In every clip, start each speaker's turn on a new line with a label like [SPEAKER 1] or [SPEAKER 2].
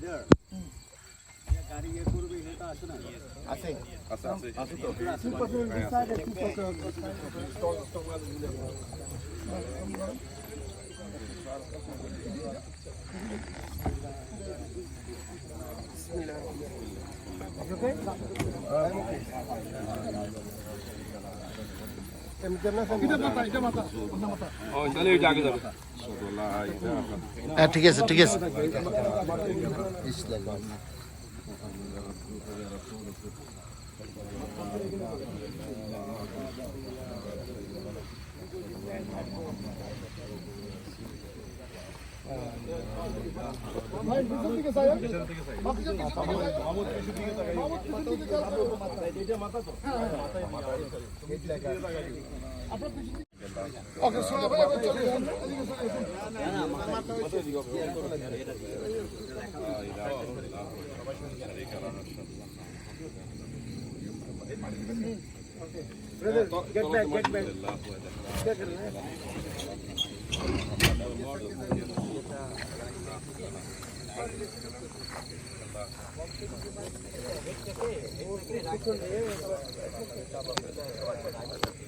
[SPEAKER 1] Rider
[SPEAKER 2] गाडी एक रुपये घेता असं
[SPEAKER 1] नाही असे असं असं तो पासून दिसायला स्टॉक स्टॉक ओके एम करना संगीत मत आ जा मत आ ओ चले जाके जाओ হ্যাঁ ঠিক আছে
[SPEAKER 3] ঠিক আছে।
[SPEAKER 1] Get back, get back. Get back.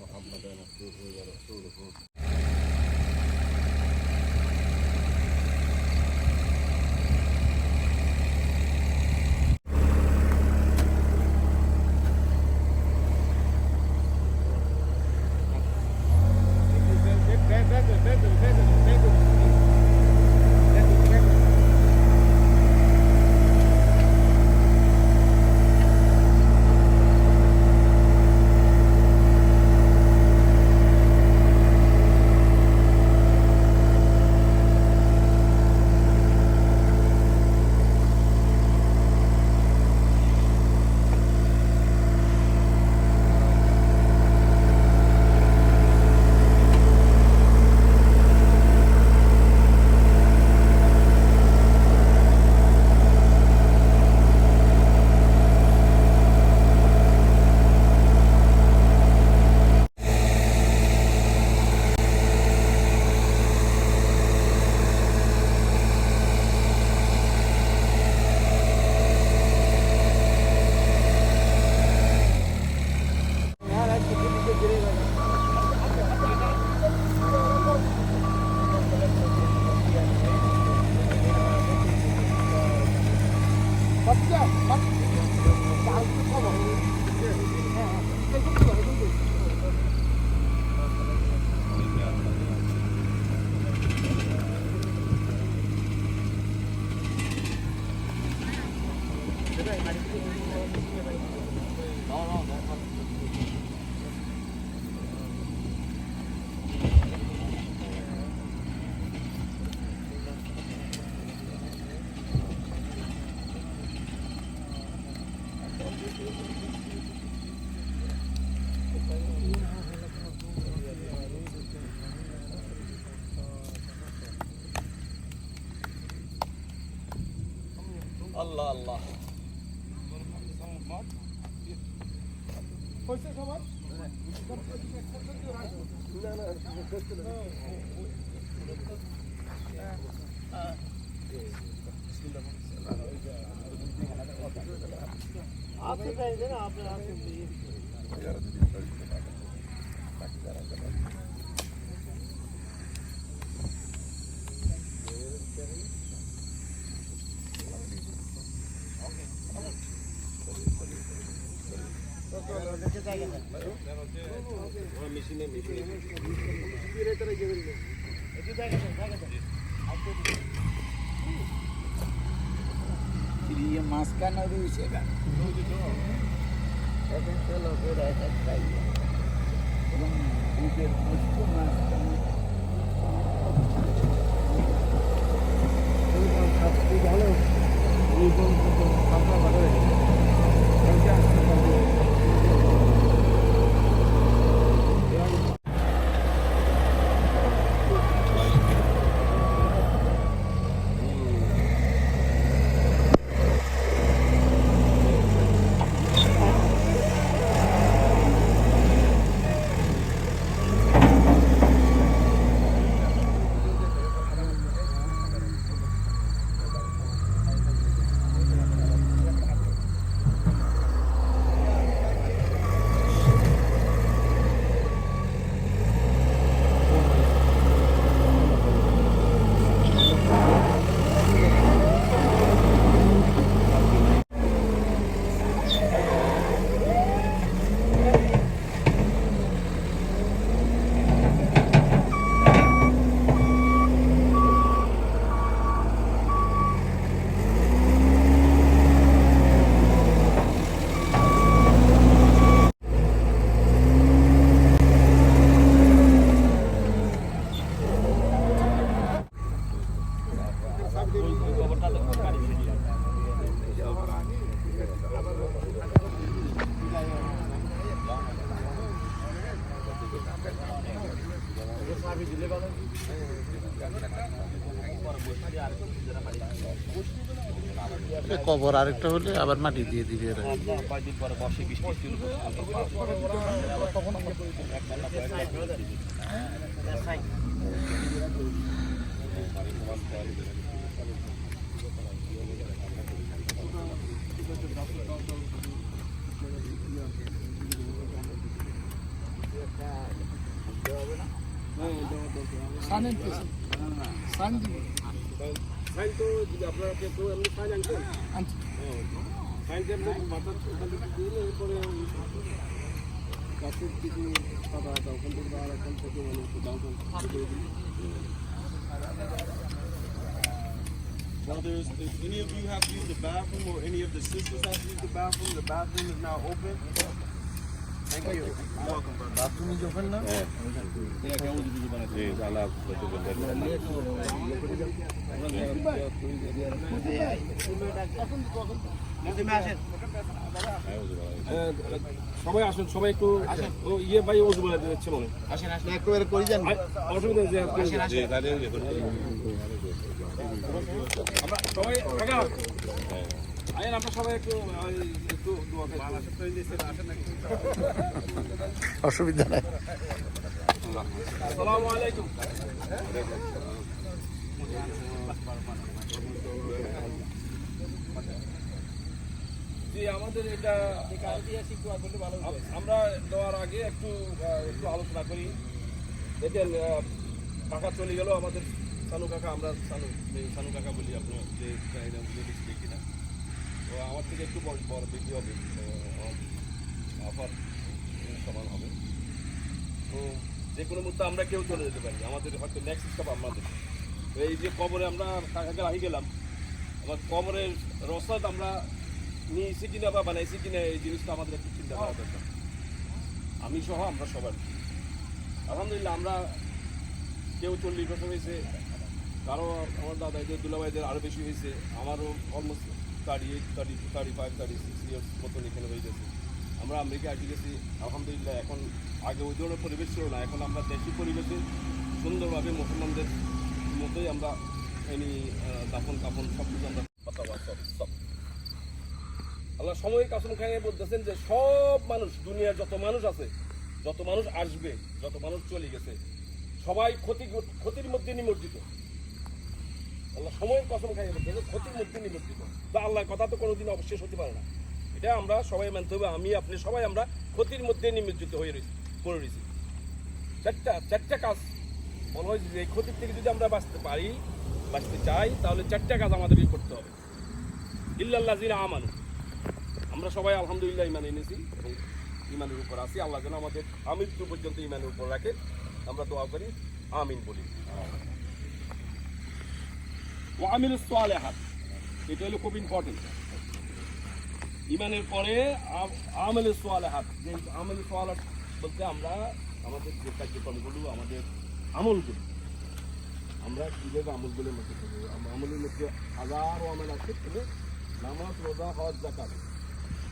[SPEAKER 1] محمدا عبده ورسوله
[SPEAKER 2] Allah Allah. Altı benzin altı altı değil. Thank you. মাঝখানে রয়েছে লোকের এক একটাই এবং দুধের বস্তু মাঝখানে ভালো ভালো হয়েছে কবর আরেকটা হলে আবার মাটি দিয়ে দিবে এরা।
[SPEAKER 1] কয়েকদিন পরে বর্ষে বৃষ্টি শুরু
[SPEAKER 3] সাইন তো যদি আপনারা কেউ কেউ এমনি সাইন আনছেন সাইন দিয়ে মাথার ওখান থেকে দিলে এরপরে গাছের কিছু পাতা আছে ওখান থেকে আর এখান থেকে মানে একটু দাম কম করে দিলে
[SPEAKER 4] Now, there's, if any of you have to use the bathroom or any of the sisters have to use the bathroom, the bathroom is now open. Thank you. You're welcome, brother.
[SPEAKER 3] সবাই আসুন সবাই একটু ও ইয়ে ভাই ওজু বলে দিচ্ছে মনে
[SPEAKER 2] একেবারে করে যান।
[SPEAKER 3] হয়। অসুবিধা নেই যে আমরা সবাই আইন আমরা সবাই একটু ওই, একটু দোয়া করি।
[SPEAKER 2] অসুবিধা নাই।
[SPEAKER 3] আমাদের এটা আম- আমরা দেওয়ার আগে একটু একটু আলোচনা করি। দেখেন কাকা চলে গেল, আমাদের সানু কাকা, আমরা সানু সানু কাকা বলি আপনার যে দেখি না। তো আমার থেকে একটু বড় বড় বেশি হবে আবার সমান হবে। তো যে কোনো মুহূর্তে আমরা কেউ চলে যেতে পারি আমাদের হয়তো নেক্সট স্টপ আমাদের। এই যে কবরে আমরা কাকাকে রাখি গেলাম আমার কবরের রসদ আমরা নিয়েছি কিনা বা বানাইছি কিনা এই জিনিসটা আমাদের একটু চিন্তা করা দরকার। আমি সহ আমরা সবার আলহামদুলিল্লাহ আমরা কেউ চল্লিশ বছর হয়েছে কারও আমার দাদা যে দুলাভাইদের আরও বেশি হয়েছে আমারও almost thirty eight thirty thirty five thirty six years মতন এখানে হয়ে গেছে। আমরা আমেরিকা আসি গেছি আলহামদুলিল্লাহ এখন আগে ওই ধরনের পরিবেশ ছিল না এখন আমরা দেশি পরিবেশে সুন্দরভাবে মুসলমানদের মতোই আমরা আহ, দাফন কাফন সব কিছু আমরা আল্লাহ সময় কাসম খাইয়ে বলতেছেন যে সব মানুষ দুনিয়ার যত মানুষ আছে যত মানুষ আসবে যত মানুষ চলে গেছে সবাই ক্ষতি ক্ষতির মধ্যে নিমজ্জিত। আল্লাহ সময়ের কসম খাইয়ে বলতেছে ক্ষতির মধ্যে নিমজ্জিত। তো আল্লাহর কথা তো কোনোদিন অবশ্যই হতে পারে না। এটা আমরা সবাই মানতে হবে, আমি, আপনি সবাই আমরা ক্ষতির মধ্যে নিমজ্জিত হয়ে রয়েছি, পড়ে রয়েছি। চারটা চারটা কাজ বলা হয়েছে যে এই ক্ষতির থেকে যদি আমরা বাঁচতে পারি, বাঁচতে চাই, তাহলে চারটা কাজ আমাদেরকে করতে হবে। ইল্লাল্লাহ জিনা আমানু। আমরা সবাই আলহামদুলিল্লাহ ইমান এনেছি এবং ইমানের উপর আছি। আল্লাহ যেন আমাদের আমৃত্যু পর্যন্ত ইমানের উপর রাখে আমরা দোয়া করি, আমিন বলি। ও আমিল হাত এটা হলো খুব ইম্পর্টেন্ট ইমানের পরে আমেল হাত। যে আমেল সোয়ালাত বলতে আমরা আমাদের যে কার্যক্রমগুলো, আমাদের আমলগুলো, আমরা কীভাবে আমলগুলোর মধ্যে আমলের মধ্যে হাজারো আমল আছে, তবে নামাজ, রোজা, হজ জাকাত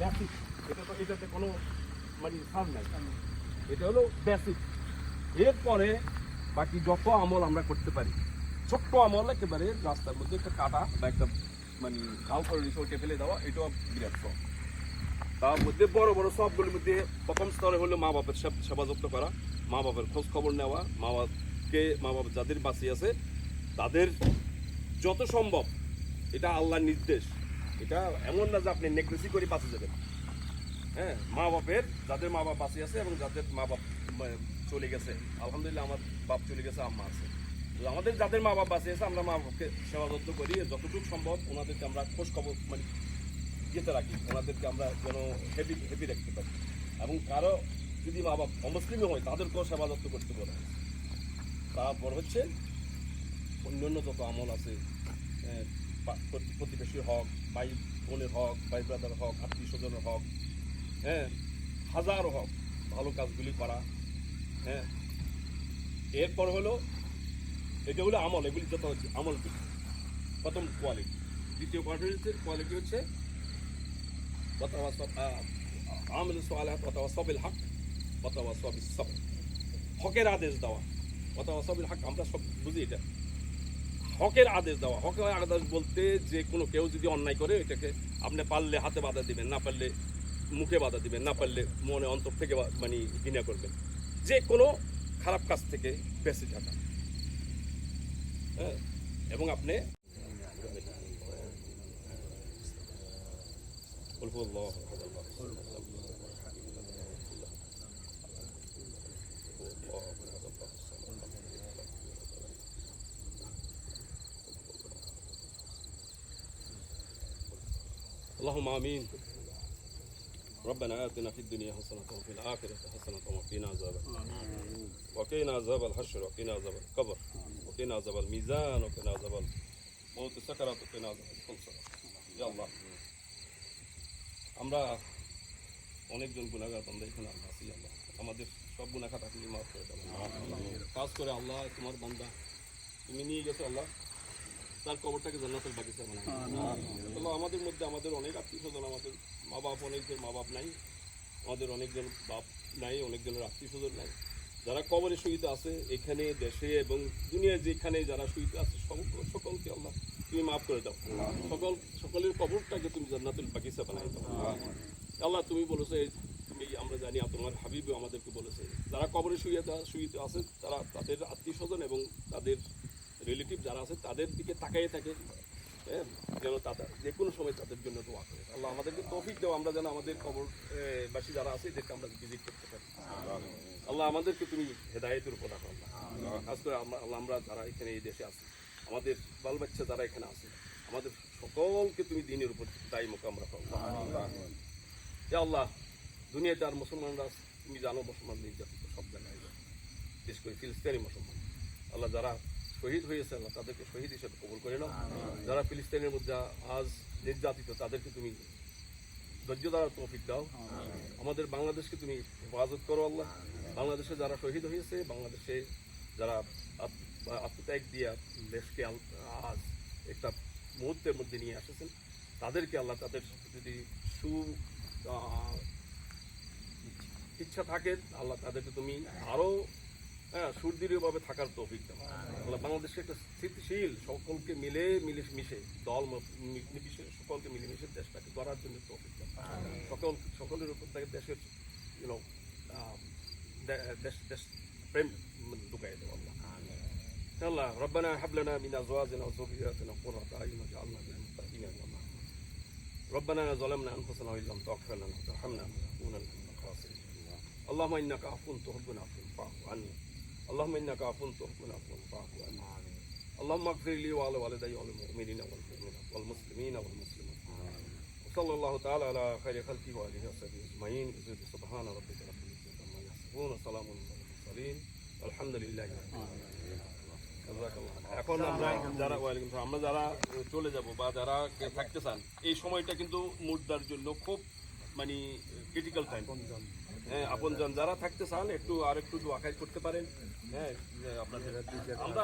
[SPEAKER 3] বেসিক এটা তো এটাতে কোনো মানে ছাড় নাই। এটা হলো বেসিক এরপরে বাকি যত আমল আমরা করতে পারি, ছোট্ট আমল একেবারে রাস্তার মধ্যে একটা কাটা বা একটা মানে করে রিসোর্টে ফেলে দেওয়া, এটাও বিরাট সব তার মধ্যে বড় বড় সবগুলির মধ্যে প্রথম স্তরে হলো মা বাপের সেব- করা, মা বাপের খোঁজ খবর নেওয়া, মা বাপকে, মা বাপ যাদের বাঁচি আছে, তাদের যত সম্ভব, এটা আল্লাহর নির্দেশ। এটা এমন না যে আপনি নেকলেসি করে বাঁচে যাবেন। হ্যাঁ মা বাপের, যাদের মা বাপ বাঁচি আছে এবং যাদের মা বাপ চলে গেছে। আলহামদুলিল্লাহ, আমার বাপ চলে গেছে, আম্মা আছে। আমাদের যাদের মা বাপ বাঁচি আছে আমরা মা বাপকে সেবা যত্ন করি, যতটুকু সম্ভব ওনাদেরকে আমরা খোঁজ খবর মানে ইয়েতে রাখি, ওনাদেরকে আমরা যেন হেভি হেভি রাখতে পারি। এবং কারও যদি মা বাপ অমুসলিমও হয়, তাদেরকেও সেবা যত্ন করতে পারে তারপর হচ্ছে অন্যান্য যত আমল আছে প্রতিবেশীর হক, ভাই বোনের হক, ভাই ব্রাদার হক, আত্মীয় স্বজনের হক হ্যাঁ হাজারো হক, ভালো কাজগুলি করা হ্যাঁ এরপর হলো এটা হলো আমল, এগুলি যত হচ্ছে আমল প্রথম কোয়ালিটি দ্বিতীয় কোয়ালিটির কোয়ালিটি হচ্ছে আমল অথবা সবিল হক অথবা সবিল সব হকের আদেশ দেওয়া অথবা সবিল হক, আমরা সব বুঝি এটা। হকের আদেশ দেওয়া, হকের আদেশ বলতে যে কোনো কেউ যদি অন্যায় করে, এটাকে আপনি পারলে হাতে বাধা দিবেন, না পারলে মুখে বাধা দিবেন, না পারলে মনে অন্তর থেকে মানে ঘৃণা করবেন। যে কোনো খারাপ কাজ থেকে বেঁচে থাকা। হ্যাঁ এবং আপনি قل هو الله احد الله الصمد لم يلد ولم يولد ولم يكن له كفوا احد قل هو الله احد الله الصمد لم يلد ولم يولد ولم يكن اللهم امين ربنا آتنا في الدنيا حسنة وفي الآخرة حسنة وقنا عذاب النار وقنا عذاب الحشر وقنا عذاب القبر وقنا عذاب الميزان وقنا عذاب الموت السكرات وقنا عذاب الخلصة يا الله আমরা অনেকজন গুণাগার বান্ধব এখানে আমরা আছি আল্লাহ আমাদের সব গুণাখাত আপনি মাফ করে দেবেন কাজ করে আল্লাহ তোমার বান্দা তুমি নিয়ে গেছো আল্লাহ তার কবরটাকে জান্নাতের বাগিচা বানাই আল্লাহ আমাদের মধ্যে আমাদের অনেক আত্মীয় স্বজন আমাদের মা বাপ অনেকজন মা বাপ নাই আমাদের অনেকজন বাপ নাই অনেকজনের আত্মীয় স্বজন নাই যারা কবরে শহীদ আছে এখানে, দেশে এবং দুনিয়ায় যেখানে যারা শহীদ আছে সকল- সকলকে আল্লাহ তুমি মাফ করে দাও। সকল, সকলের কবরটাকে তুমি জান্নাতুল বাগিচা বানাই দাও। আল্লাহ তুমি বলেছ তুমি, আমরা জানি তোমার হাবিবও আমাদেরকে বলেছে, যারা কবরে শুয়ে শুয়ে আছে, তারা তাদের আত্মীয় স্বজন এবং তাদের রিলেটিভ যারা আছে, তাদের দিকে তাকাইয়ে থাকে। হ্যাঁ যেন তাদের যে কোনো সময় তাদের জন্য দোয়া করে আল্লাহ আমাদেরকে তৌফিক দেও আমরা যেন আমাদের কবর এ, বাসী যারা আছে এদেরকে আমরা ভিজিট করতে পারি। আল্লাহ আমাদেরকে তুমি হেদায়েতের উপর রাখো আল্লাহ। খাস করে আমরা আল্লাহ আমরা যারা এখানে এই দেশে আছি আমাদের বাল বাচ্চা যারা এখানে আছে আমাদের সকলকে তুমি দিনের উপর দায়ী মোকাম রাখো আল্লাহ। দুনিয়াতে আর মুসলমানরা তুমি জানো মুসলমান নির্যাতিত সব জায়গায় বিশেষ করে ফিলিস্তিনি মুসলমান। আল্লাহ যারা শহীদ হয়েছে আল্লাহ তাদেরকে শহীদ হিসেবে কবুল করে নাও। যারা ফিলিস্তিনের মধ্যে আজ নির্যাতিত, তাদেরকে তুমি ধৈর্য দ্বারা তৌফিক দাও। আমাদের বাংলাদেশকে তুমি হেফাজত করো আল্লাহ। বাংলাদেশে যারা শহীদ হয়েছে, বাংলাদেশে যারা আত্মত্যাগ দিয়ে দেশকে আজ একটা মুহূর্তের মধ্যে নিয়ে এসেছেন, তাদেরকে আল্লাহ তাদের যদি সু ইচ্ছা থাকে, আল্লাহ তাদেরকে তুমি আরও হ্যাঁ সুদৃঢ়ভাবে থাকার তৌফিক দাও আল্লাহ বাংলাদেশে একটা স্থিতিশীল সকলকে মিলে মিলে মিশে দল মত- মি- নির্বিশেষে সকলকে মিলেমিশে দেশটাকে গড়ার জন্য তৌফিক দাও সকল সকলের উপর থেকে দেশের ইউনো দেশ দেশ প্রেম ঢুকাই দেবো আল্লাহ আল্লাহ ربنا هب لنا من ازواجنا وذرياتنا قرة اعين واجعلنا للمتقين اماما ربنا ظلمنا انفسنا وان لم تغفر لنا وترحمنا لنكونن من الخاسرين اللهم انك عفو تحب العفو فاعف عني اللهم انك عفو تحب العفو فاعف عني اللهم اغفر لي ولوالدي وللمؤمنين والمؤمنات والمسلمين والمسلمات وصلى الله تعالى على خير خلقه واله وصحبه اجمعين سبحان ربك رب العزه عما يصفون وسلام على المرسلين والحمد لله رب العالمين জাযাকাল্লাহ। এখন আমরা যারা ওয়ালাইকুম আসসালাম। আমরা যারা চলে যাব বা যারা থাকতে চান এই সময়টা কিন্তু মুদ্রার জন্য খুব মানে ক্রিটিক্যাল টাইম হ্যাঁ আপনজন যারা থাকতে চান একটু আর একটু করতে পারেন। হ্যাঁ আপনাদের আমরা